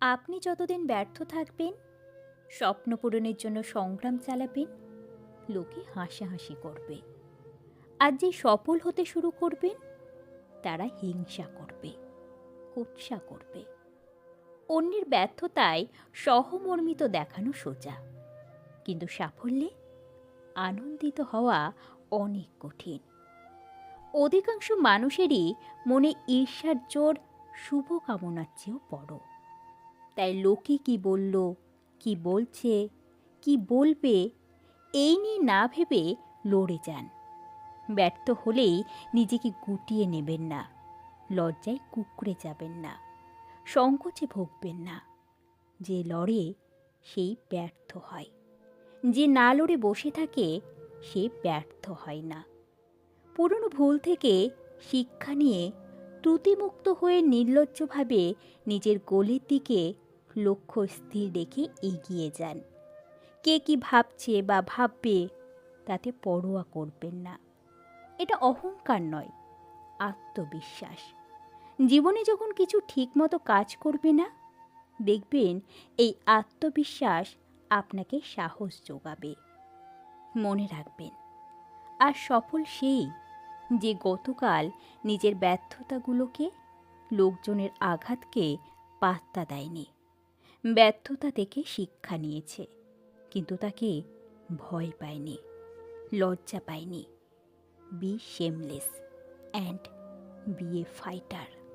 আপনি যতদিন ব্যর্থ থাকবেন, স্বপ্ন পূরণের জন্য সংগ্রাম চালাবেন, লোকে হাসাহাসি করবে। আর যে সফল হতে শুরু করবেন, তারা হিংসা করবে, কুৎসা করবে। অন্যের ব্যর্থতায় সহমর্মিত দেখানো সোজা। কিন্তু সাফল্যে আনন্দিত হওয়া অনেক কঠিন। অধিকাংশ মানুষেরই মনে ঈর্ষার জোর, শুভকামনার চেয়েও বড়। তাই লোকে কি বলল? কি বলছে? কি বলবে? এই নিয়ে না ভেবে লড়ে যান। ব্যর্থ হলেই নিজেকে গুটিয়ে নেবেন না। লজ্জায় কুকড়ে যাবেন না। সংকোচে ভুগবেন না। যে লড়ে, সেই ব্যর্থ হয়। যে না লড়ে বসে থাকে, সে ব্যর্থ হয় না। পুরনো ভুল থেকে শিক্ষা নিয়ে ত্রুটিমুক্ত হয়ে নির্লজ্জভাবে নিজের গোলের দিকে লক্ষ্য স্থির রেখে এগিয়ে যান। কে কি ভাবছে বা ভাববে তাতে পরোয়া করবেন না। এটা অহংকার নয়, আত্মবিশ্বাস। জীবনে যখন কিছু ঠিকমতো কাজ করবে না, দেখবেন এই আত্মবিশ্বাস আপনাকে সাহস যোগাবে। মনে রাখবেন, আর সফল সেই যে গতকাল নিজের ব্যর্থতাগুলোকে, লোকজনের আঘাতকে পাত্তা দেয়নি। ব্যর্থতা থেকে শিক্ষা নিয়েছে। কিন্তু তাকে ভয় পায়নি, লজ্জা পায়নি। Be shameless and be a fighter.